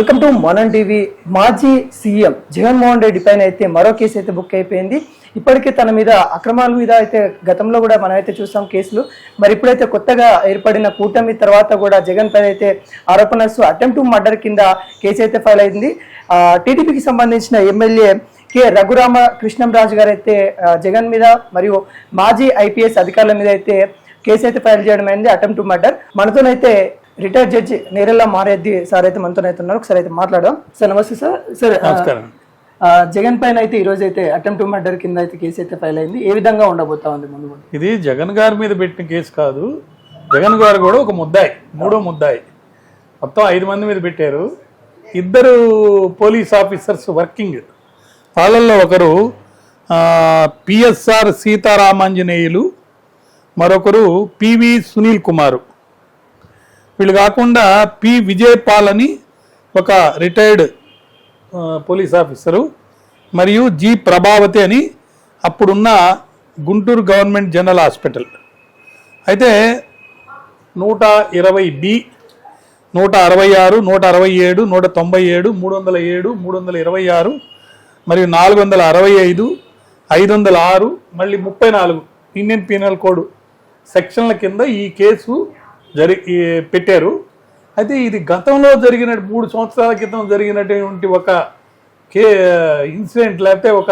Welcome to Manan TV. మాజీ CM Jaganmohan Reddy పైన అయితే మరో కేసు అయితే బుక్ అయిపోయింది. ఇప్పటికే తన మీద అక్రమాల మీద అయితే గతంలో కూడా మనం అయితే చూసాం కేసులు. మరి ఇప్పుడైతే కొత్తగా ఏర్పడిన కూటమి తర్వాత కూడా జగన్ పైన అయితే ఆరోపణలు అటెంప్ట్ టు మర్డర్ కింద కేసు అయితే ఫైల్ అయింది. టీడీపీకి సంబంధించిన ఎమ్మెల్యే కె. రఘురామ కృష్ణంరాజు గారు అయితే జగన్ మీద మరియు మాజీ ఐపీఎస్ అధికారుల మీద అయితే కేసు అయితే ఫైల్ చేయడం అయింది attempt to murder. మనతోనైతే retired judge Nerella Mareddy sir అయితే మనతో అయితే ఉన్నారు. ఒకసారి అయితే మాట్లాడదాం. సార్ నమస్తే సార్. సార్ నమస్కారం. జగన్ పైన అయితే ఈ రోజు అయితే అటెంప్ట్ మర్డర్ కింద అయితే కేసు అయితే ఫైల్ అయింది. ఏ విధంగా ఉండబోతా ఉంది ముందు ఇది జగన్ గారి మీద పెట్టిన కేసు కాదు. జగన్ గారు కూడా ఒక ముద్దాయి మూడో ముద్దాయి. మొత్తం ఐదు మంది మీద పెట్టారు. ఇద్దరు పోలీస్ ఆఫీసర్స్ వర్కింగ్. వాళ్ళల్లో ఒకరు పిఎస్ఆర్ సీతారామాంజనేయులు మరొకరు పివి సునీల్ కుమారు. వీళ్ళు కాకుండా పి విజయపాల్ అని ఒక రిటైర్డ్ పోలీస్ ఆఫీసరు మరియు జి ప్రభావతి అని అప్పుడున్న గుంటూరు గవర్నమెంట్ జనరల్ హాస్పిటల్. అయితే నూట ఇరవై బి నూట అరవై ఆరు నూట అరవై ఏడు నూట తొంభై ఏడు మూడు వందల ఏడు మూడు వందల ఇరవై ఆరు మరియు నాలుగు వందల అరవై ఐదు ఐదు వందల ఆరు మళ్ళీ ముప్పై నాలుగు. ఇండియన్ పీనల్ కోడ్ సెక్షన్ల కింద ఈ కేసు జరి పెట్టారు. అయితే ఇది గతంలో జరిగిన మూడు సంవత్సరాల క్రితం జరిగినటువంటి ఒక కే ఇన్సిడెంట్ లేకపోతే ఒక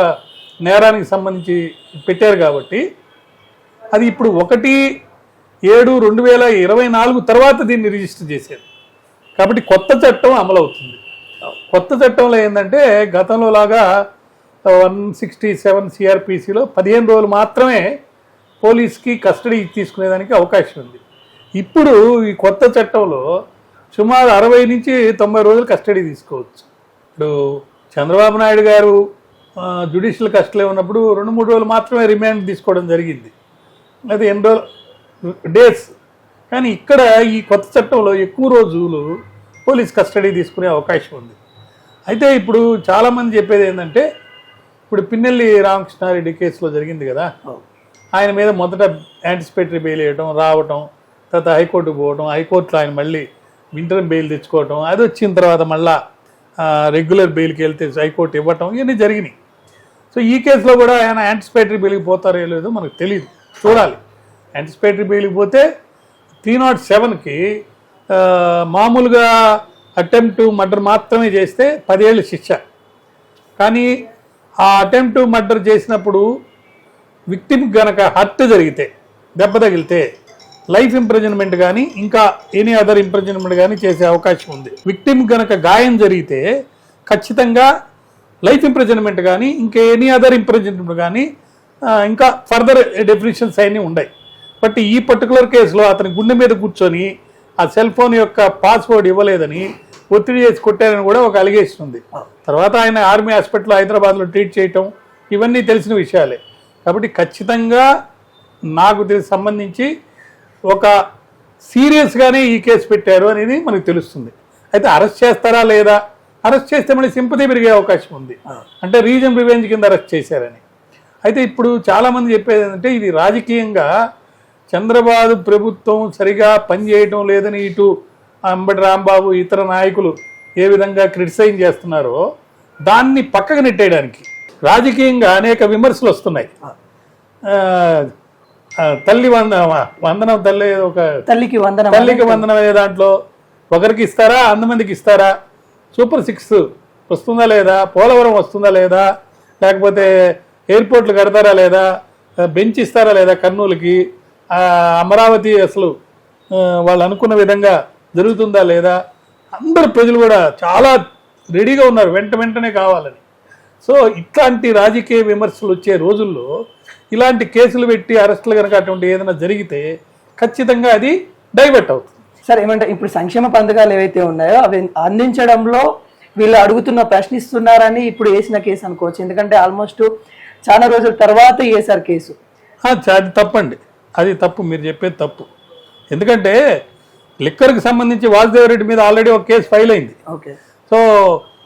నేరానికి సంబంధించి పెట్టారు కాబట్టి అది ఇప్పుడు ఒకటి ఏడు రెండు వేల ఇరవై నాలుగు తర్వాత దీన్ని రిజిస్టర్ చేశారు. కాబట్టి కొత్త చట్టం అమలవుతుంది. కొత్త చట్టంలో ఏంటంటే గతంలో లాగా వన్ సిక్స్టీ సెవెన్ సిఆర్పిసిలో పదిహేను రోజులు మాత్రమే పోలీస్కి కస్టడీ తీసుకునేదానికి అవకాశం ఉంది. ఇప్పుడు ఈ కొత్త చట్టంలో సుమారు అరవై నుంచి తొంభై రోజులు కస్టడీ తీసుకోవచ్చు. ఇప్పుడు చంద్రబాబు నాయుడు గారు జుడిషియల్ కస్టడీ ఉన్నప్పుడు రెండు మూడు రోజులు మాత్రమే రిమాండ్ తీసుకోవడం జరిగింది. అది ఎన్ని రోజులు? డేస్ కానీ ఇక్కడ ఈ కొత్త చట్టంలో ఎక్కువ రోజులు పోలీస్ కస్టడీ తీసుకునే అవకాశం ఉంది. అయితే ఇప్పుడు చాలామంది చెప్పేది ఏంటంటే ఇప్పుడు పిన్నెల్లి రామకృష్ణారెడ్డి కేసులో జరిగింది కదా. ఆయన మీద మొదట యాంటిసిపేటరీ బెయిల్ వేయడం రావటం తర్వాత హైకోర్టుకు పోవడం హైకోర్టులో ఆయన మళ్ళీ వింటర్ బెయిల్ తెచ్చుకోవటం అది వచ్చిన తర్వాత మళ్ళా రెగ్యులర్ బెయిల్కి వెళ్తే హైకోర్టు ఇవ్వటం ఇవన్నీ జరిగినాయి. సో ఈ కేసులో కూడా ఆయన యాంటిసిపేటరీ బెయిల్కి పోతారో లేదో మనకు తెలియదు చూడాలి. యాంటిసిపేటరీ బెయిల్కి పోతే త్రీ నాట్ సెవెన్కి మామూలుగా అటెంప్ట్ మర్డర్ మాత్రమే చేస్తే పదేళ్ళు శిక్ష. కానీ ఆ అటెంప్ట్ మర్డర్ చేసినప్పుడు విక్టిమ్ గనక హర్ట్ జరిగితే దెబ్బ తగిలితే లైఫ్ ఇంప్రెజన్మెంట్ కానీ ఇంకా ఎనీ అదర్ ఇంప్రెజన్మెంట్ కానీ చేసే అవకాశం ఉంది. విక్టిమ్ గనక గాయం జరిగితే ఖచ్చితంగా లైఫ్ ఇంప్రెజన్మెంట్ కానీ ఇంకా ఎనీ అదర్ ఇంప్రెజన్మెంట్ కానీ ఇంకా ఫర్దర్ డెఫినేషన్స్ అన్నీ ఉన్నాయి బట్ ఈ పర్టికులర్ కేసులో అతని గుండె మీద కూర్చొని ఆ సెల్ ఫోన్ యొక్క పాస్వర్డ్ ఇవ్వలేదని ఒత్తిడి చేసి కొట్టారని కూడా ఒక అలిగేషన్ ఉంది. తర్వాత ఆయన ఆర్మీ హాస్పిటల్ హైదరాబాద్లో ట్రీట్ చేయటం ఇవన్నీ తెలిసిన విషయాలే. కాబట్టి ఖచ్చితంగా నాకు తెలిసి సంబంధించి ఒక సీరియస్గానే ఈ కేసు పెట్టారు అనేది మనకు తెలుస్తుంది. అయితే అరెస్ట్ చేస్తారా లేదా? అరెస్ట్ చేస్తే మళ్ళీ సింపతి పెరిగే అవకాశం ఉంది. అంటే రీజన్ రివెంజ్ కింద అరెస్ట్ చేశారని. అయితే ఇప్పుడు చాలామంది చెప్పేది ఏంటంటే ఇది రాజకీయంగా చంద్రబాబు ప్రభుత్వం సరిగా పనిచేయటం లేదని ఇటు అంబటి రాంబాబు ఇతర నాయకులు ఏ విధంగా క్రిటిసైజ్ చేస్తున్నారో దాన్ని పక్కకు నెట్టేయడానికి రాజకీయంగా అనేక విమర్శలు వస్తున్నాయి. తల్లి వంద వందనం తల్లి ఒక తల్లికి వందనం తల్లికి వందనం అనే దాంట్లో ఒకరికి ఇస్తారా అంతమందికి ఇస్తారా? సూపర్ సిక్స్ వస్తుందా లేదా? పోలవరం వస్తుందా లేదా? లేకపోతే ఎయిర్పోర్ట్లు కడతారా లేదా? బెంచ్ ఇస్తారా లేదా కర్నూలుకి? అమరావతి అసలు వాళ్ళు అనుకున్న విధంగా జరుగుతుందా లేదా? అందరు ప్రజలు కూడా చాలా రెడీగా ఉన్నారు. వెంట వెంటనే కావాలని. సో ఇట్లాంటి రాజకీయ విమర్శలు వచ్చే రోజుల్లో ఇలాంటి కేసులు పెట్టి అరెస్టులు కనుక అటువంటి ఏదైనా జరిగితే ఖచ్చితంగా అది డైవర్ట్ అవుతుంది. సార్ ఏమంటే ఇప్పుడు సంక్షేమ పథకాలు ఏవైతే ఉన్నాయో అవి అందించడంలో వీళ్ళు అడుగుతున్న ప్రశ్నిస్తున్నారని ఇప్పుడు వేసిన కేసు అనుకోవచ్చు. ఎందుకంటే ఆల్మోస్ట్ చాలా రోజుల తర్వాత వేసారు కేసు. అది తప్పండి. అది తప్పు మీరు చెప్పేది తప్పు. ఎందుకంటే లిక్కర్కి సంబంధించి వాసుదేవరెడ్డి మీద ఆల్రెడీ ఒక కేసు ఫైల్ అయింది. ఓకే. సో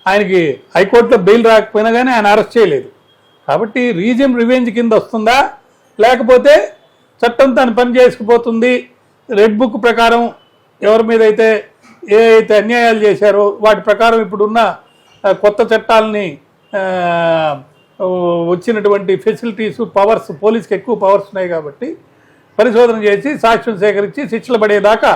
ఆయనకి హైకోర్టులో బెయిల్ రాకపోయినా కానీ ఆయన అరెస్ట్ చేయలేదు. కాబట్టి రీజియం రివెంజ్ కింద వస్తుందా? లేకపోతే చట్టం తను పని చేసుకుపోతుంది. రెడ్ బుక్ ప్రకారం ఎవరి మీద అయితే ఏ అయితే అన్యాయాలు చేశారో వాటి ప్రకారం ఇప్పుడున్న కొత్త చట్టాలని వచ్చినటువంటి ఫెసిలిటీస్ పవర్స్ పోలీస్కి ఎక్కువ పవర్స్ ఉన్నాయి కాబట్టి పరిశోధన చేసి సాక్ష్యం సేకరించి శిక్షలు పడేదాకా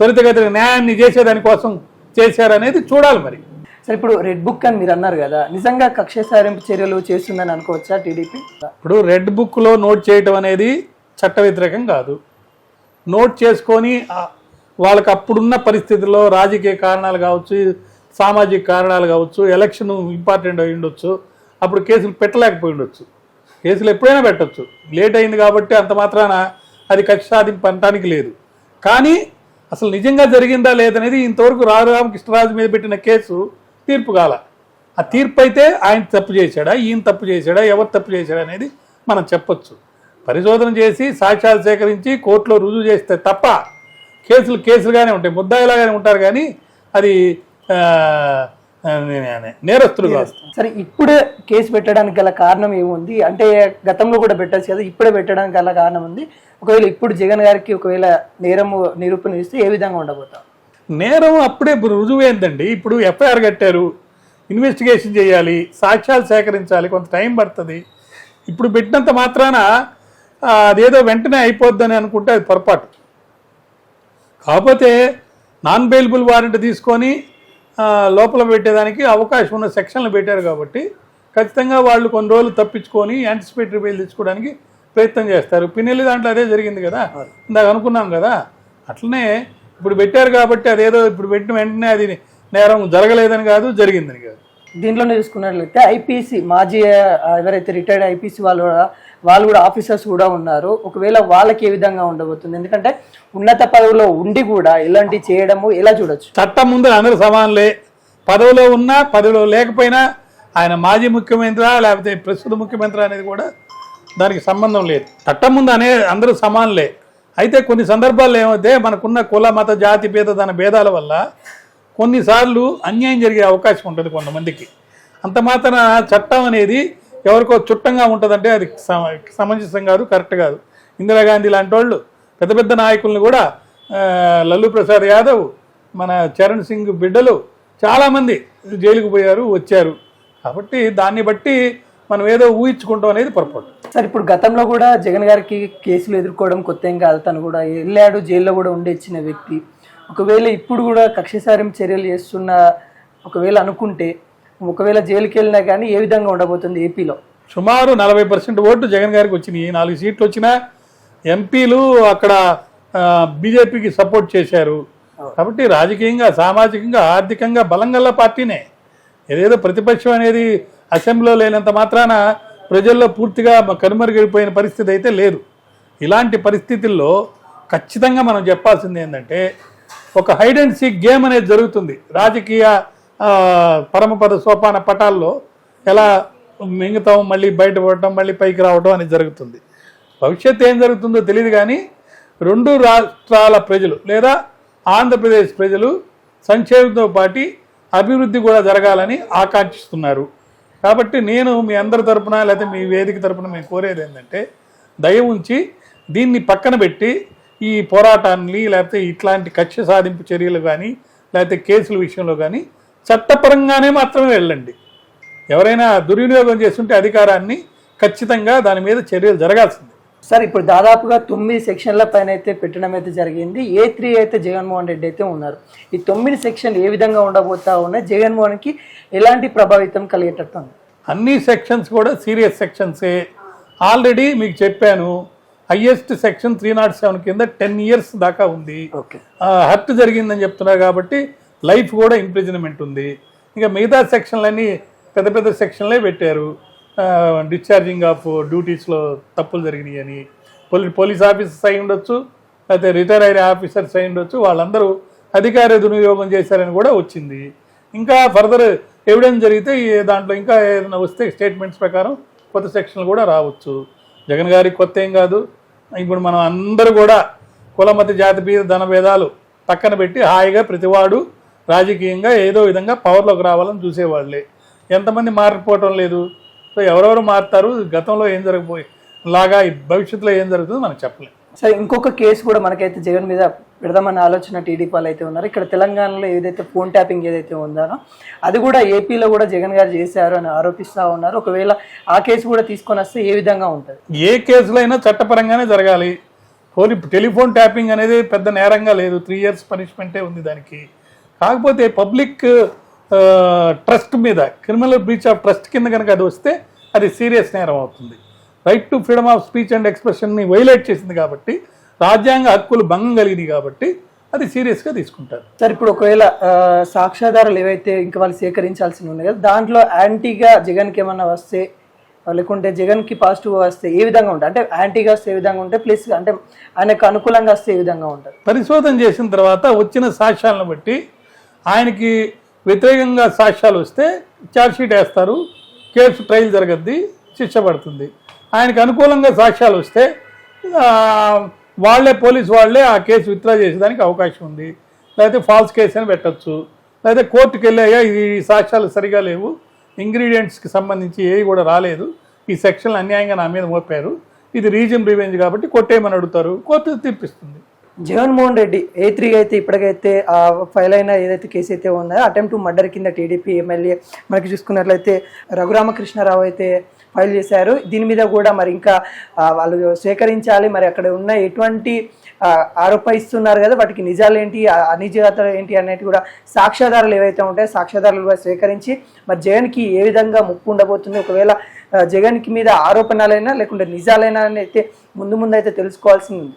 త్వరితగతిన న్యాయాన్ని చేసేదానికోసం చేశారనేది చూడాలి మరి. సరే ఇప్పుడు రెడ్ బుక్ అని మీరు అన్నారు కదా నిజంగా కక్ష సారింపు చర్యలు చేస్తుందని అనుకోవచ్చా టీడీపీ? ఇప్పుడు రెడ్ బుక్లో నోట్ చేయటం అనేది చట్ట వ్యతిరేకం కాదు. నోట్ చేసుకొని వాళ్ళకి అప్పుడున్న పరిస్థితుల్లో రాజకీయ కారణాలు కావచ్చు సామాజిక కారణాలు కావచ్చు ఎలక్షన్ ఇంపార్టెంట్ అయి ఉండొచ్చు అప్పుడు కేసులు పెట్టలేకపోయి ఉండొచ్చు. కేసులు ఎప్పుడైనా పెట్టచ్చు. లేట్ అయింది కాబట్టి అంత మాత్రాన అది కక్ష సాధింపు అనటానికి లేదు. కానీ అసలు నిజంగా జరిగిందా లేదనేది ఇంతవరకు రామకృష్ణరాజు మీద పెట్టిన కేసు తీర్పు కాల. ఆ తీర్పు అయితే ఆయన తప్పు చేశాడా ఈయన తప్పు చేశాడా ఎవరు తప్పు చేశాడా అనేది మనం చెప్పొచ్చు. పరిశోధన చేసి సాక్ష్యాలు సేకరించి కోర్టులో రుజువు చేస్తే తప్ప కేసులు కేసులుగానే ఉంటాయి ముద్దాయిలాగానే ఉంటారు కానీ అది నేరస్తులు కాదు. సరే ఇప్పుడే కేసు పెట్టడానికి గల కారణం ఏముంది? అంటే గతంలో కూడా పెట్టచ్చు కదా ఇప్పుడే పెట్టడానికి గల కారణం ఉంది. ఒకవేళ ఇప్పుడు జగన్ గారికి ఒకవేళ నేరము నిరూపణ ఇస్తే ఏ విధంగా ఉండబోతాం? నేరం అప్పుడే రుజువైందండి. ఇప్పుడు ఎఫ్ఐఆర్ కట్టారు. ఇన్వెస్టిగేషన్ చేయాలి. సాక్ష్యాలు సేకరించాలి. కొంత టైం పడుతుంది. ఇప్పుడు పెట్టినంత మాత్రాన అదేదో వెంటనే అయిపోద్దని అనుకుంటే అది పొరపాటు. కాకపోతే నాన్ బెయిలబుల్ వారెంట్ తీసుకొని లోపల పెట్టేదానికి అవకాశం ఉన్న సెక్షన్లు పెట్టారు కాబట్టి ఖచ్చితంగా వాళ్ళు కొన్ని రోజులు తప్పించుకొని యాంటిసిపేటరీ బెయిల్ తెచ్చుకోవడానికి ప్రయత్నం చేస్తారు. పిన్నెల్లి దాంట్లో అదే జరిగింది కదా. ఇందాక అనుకున్నాం కదా. అట్లనే ఇప్పుడు పెట్టారు కాబట్టి అదేదో ఇప్పుడు పెట్టిన వెంటనే అది నేరం జరగలేదని కాదు జరిగిందని కాదు. దీంట్లోనే చూసుకున్నట్లయితే ఐపీసీ మాజీ ఎవరైతే రిటైర్డ్ ఐపీసీ వాళ్ళు కూడా వాళ్ళు కూడా ఆఫీసర్స్ కూడా ఉన్నారు. ఒకవేళ వాళ్ళకి ఏ విధంగా ఉండబోతుంది? ఎందుకంటే ఉన్నత పదవిలో ఉండి కూడా ఇలాంటివి చేయడము ఎలా చూడొచ్చు? చట్టం ముందు అందరూ సమానులే. పదవిలో ఉన్నా పదవిలో లేకపోయినా ఆయన మాజీ ముఖ్యమంత్రి లేకపోతే ప్రస్తుత ముఖ్యమంత్రి అనేది కూడా దానికి సంబంధం లేదు. చట్టం ముందు అనే అందరూ సమానులే. అయితే కొన్ని సందర్భాల్లో ఏమైతే మనకున్న కుల మత జాతి భేద దాని భేదాల వల్ల కొన్నిసార్లు అన్యాయం జరిగే అవకాశం ఉంటుంది కొంతమందికి. అంత మాత్రాన చట్టం అనేది ఎవరికో చుట్టంగా ఉంటుందంటే అది సమ- సమంజసం కాదు కరెక్ట్ కాదు. ఇందిరాగాంధీ లాంటి వాళ్ళు పెద్ద పెద్ద నాయకులను కూడా లల్లు ప్రసాద్ యాదవ్ మన చరణ్ సింగ్ బిడ్డలు చాలామంది జైలుకు పోయారు వచ్చారు. కాబట్టి దాన్ని బట్టి మనం ఏదో ఊహించుకుంటాం అనేది పొరపాటు. సార్ ఇప్పుడు గతంలో కూడా జగన్ గారికి కేసులు ఎదుర్కోవడం కొత్త ఏం కాదు. తను కూడా వెళ్ళాడు జైల్లో కూడా ఉండి ఇచ్చిన వ్యక్తి. ఒకవేళ ఇప్పుడు కూడా కక్ష సారింపు చర్యలు చేస్తున్న ఒకవేళ అనుకుంటే ఒకవేళ జైలుకి వెళ్ళినా కానీ ఏ విధంగా ఉండబోతుంది ఏపీలో? సుమారు నలభై పర్సెంట్ ఓట్లు జగన్ గారికి వచ్చినాయి. నాలుగు సీట్లు వచ్చినా ఎంపీలు అక్కడ బీజేపీకి సపోర్ట్ చేశారు. కాబట్టి రాజకీయంగా సామాజికంగా ఆర్థికంగా బలంగల్ల పార్టీనే. ఏదేదో ప్రతిపక్షం అనేది అసెంబ్లీలో లేనంత మాత్రాన ప్రజల్లో పూర్తిగా కనుమరుగైపోయిన పరిస్థితి అయితే లేదు. ఇలాంటి పరిస్థితుల్లో ఖచ్చితంగా మనం చెప్పాల్సింది ఏంటంటే ఒక హైడ్ అండ్ సీక్ గేమ్ అనేది జరుగుతుంది. రాజకీయ పరమపద సోపాన పటాల్లో ఎలా మింగుతాం మళ్ళీ బయటపడటం మళ్ళీ పైకి రావడం అనేది జరుగుతుంది. భవిష్యత్తు ఏం జరుగుతుందో తెలియదు కానీ రెండు రాష్ట్రాల ప్రజలు లేదా ఆంధ్రప్రదేశ్ ప్రజలు సంక్షేమంతో పాటు అభివృద్ధి కూడా జరగాలని ఆకాంక్షిస్తున్నారు. కాబట్టి నేను మీ అందరి తరపున లేకపోతే మీ వేదిక తరపున మేము కోరేది ఏంటంటే దయ ఉంచి దీన్ని పక్కన పెట్టి ఈ పోరాటాన్ని లేకపోతే ఇట్లాంటి కక్ష సాధింపు చర్యలు కానీ లేకపోతే కేసుల విషయంలో కానీ చట్టపరంగానే మాత్రమే వెళ్ళండి. ఎవరైనా దుర్వినియోగం చేస్తుంటే అధికారాన్ని ఖచ్చితంగా దాని మీద చర్యలు జరగాల్సింది. సార్ ఇప్పుడు దాదాపుగా తొమ్మిది సెక్షన్ల పైన అయితే పెట్టడం అయితే జరిగింది. ఏ త్రీ అయితే జగన్మోహన్ రెడ్డి అయితే ఉన్నారు. ఈ తొమ్మిది సెక్షన్ ఏ విధంగా ఉండబోతా ఉన్నాయి? జగన్మోహన్కి ఎలాంటి ప్రభావితం కలిగేటట్టు అన్ని సెక్షన్స్ కూడా సీరియస్ సెక్షన్సే. ఆల్రెడీ మీకు చెప్పాను highest section three not seven కింద టెన్ ఇయర్స్ దాకా ఉంది. ఓకే. హర్ట్ జరిగిందని చెప్తున్నారు కాబట్టి లైఫ్ కూడా ఇంప్రిజన్మెంట్ ఉంది. ఇంకా మిగతా సెక్షన్లన్నీ పెద్ద పెద్ద సెక్షన్లే పెట్టారు. డిశ్చార్జింగ్ ఆఫ్ డ్యూటీస్లో తప్పులు జరిగినాయి అని. పోలీ పోలీస్ ఆఫీసర్స్ అయి ఉండొచ్చు లేకపోతే రిటైర్ అయిన ఆఫీసర్స్ అయి ఉండొచ్చు వాళ్ళందరూ అధికార దుర్వినియోగం చేశారని కూడా వచ్చింది. ఇంకా ఫర్దర్ ఎవిడెన్స్ జరిగితే దాంట్లో ఇంకా ఏదైనా వస్తే స్టేట్మెంట్స్ ప్రకారం కొత్త సెక్షన్లు కూడా రావచ్చు. జగన్ గారికి కొత్త ఏం కాదు. ఇప్పుడు మనం అందరూ కూడా కులమత జాతి మీద ధన భేదాలు పక్కన పెట్టి హాయిగా ప్రతివాడు రాజకీయంగా ఏదో విధంగా పవర్లోకి రావాలని చూసేవాళ్ళే. ఎంతమంది మారిపోవటం లేదు. సో ఎవరెవరు మారుతారు? గతంలో ఏం జరగబోయి లాగా ఈ భవిష్యత్తులో ఏం జరుగుతుందో మనం చెప్పలేం. సరే ఇంకొక కేసు కూడా మనకైతే జగన్ మీద పెడదామన్న ఆలోచన టీడీపీ వాళ్ళు అయితే ఉన్నారు. ఇక్కడ తెలంగాణలో ఏదైతే ఫోన్ ట్యాపింగ్ ఏదైతే ఉందో అది కూడా ఏపీలో కూడా జగన్ గారు చేశారు అని ఆరోపిస్తా ఉన్నారు. ఒకవేళ ఆ కేసు కూడా తీసుకొని వస్తే ఏ విధంగా ఉంటుంది? ఏ కేసులో అయినా చట్టపరంగానే జరగాలి. పోనీ టెలిఫోన్ ట్యాపింగ్ అనేది పెద్ద నేరంగా లేదు. త్రీ ఇయర్స్ పనిష్మెంటే ఉంది దానికి. కాకపోతే పబ్లిక్ ట్రస్ట్ మీద క్రిమినల్ బ్రీచ్ ఆఫ్ ట్రస్ట్ కింద కనుక అది వస్తే అది సీరియస్ నేరం అవుతుంది. Right to freedom of speech and ఎక్స్ప్రెషన్ని violate చేసింది కాబట్టి రాజ్యాంగ హక్కులు భంగం కలిగినాయి కాబట్టి అది సీరియస్గా తీసుకుంటారు. సార్ ఇప్పుడు ఒకవేళ సాక్ష్యాధారాలు ఏవైతే ఇంకా వాళ్ళు సేకరించాల్సి ఉన్నాయి కదా దాంట్లో యాంటీగా జగన్కి ఏమన్నా వస్తే లేకుంటే జగన్కి పాజిటివ్ వస్తే ఏ విధంగా ఉంటుంది అంటే యాంటీగా వస్తే ఏ విధంగా ఉంటాయి? ప్లస్ అంటే ఆయనకు అనుకూలంగా వస్తే ఏ విధంగా ఉంటుంది పరిశోధన చేసిన తర్వాత వచ్చిన సాక్ష్యాలను బట్టి ఆయనకి వ్యతిరేకంగా సాక్ష్యాలు వస్తే ఛార్జ్షీట్ వేస్తారు కేసు ట్రయల్ జరగద్ది శిక్ష పడుతుంది. ఆయనకు అనుకూలంగా సాక్ష్యాలు వస్తే వాళ్ళే వాళ్ళే పోలీస్ వాళ్ళే ఆ కేసు విత్డ్రా చేసేదానికి అవకాశం ఉంది. లేకపోతే ఫాల్స్ కేసు అని పెట్టచ్చు. లేకపోతే కోర్టుకు వెళ్ళాయా ఈ సాక్ష్యాలు సరిగా లేవు. ఇంగ్రీడియంట్స్కి సంబంధించి ఏవి కూడా రాలేదు. ఈ సెక్షన్లు అన్యాయంగా నా మీద మోపారు. ఇది రీజన్ రివెంజ్ కాబట్టి కొట్టేయమని అడుగుతారు. కోర్టు తీర్పిస్తుంది. జగన్మోహన్ రెడ్డి ఏ త్రీ అయితే ఇప్పటికైతే ఆ ఫైల్ అయిన ఏదైతే కేసు అయితే ఉందో అటెంప్ట్ మర్డర్ కింద టీడీపీ ఎమ్మెల్యే మనకి చూసుకున్నట్లయితే రఘురామకృష్ణారావు అయితే ఫైల్ చేశారు. దీని మీద కూడా మరి ఇంకా వాళ్ళు సేకరించాలి. మరి అక్కడ ఉన్న ఎటువంటి ఆరోపణ ఇస్తున్నారు కదా వాటికి నిజాలు ఏంటి అనిజాతలు ఏంటి అనేది కూడా సాక్ష్యాధారాలు ఏవైతే ఉంటాయో సాక్ష్యాధారాలు కూడా సేకరించి మరి జగన్కి ఏ విధంగా ముప్పు ఉండబోతుంది? ఒకవేళ జగన్కి మీద ఆరోపణలైనా లేకుంటే నిజాలైనా అని అయితే ముందు ముందు అయితే తెలుసుకోవాల్సింది.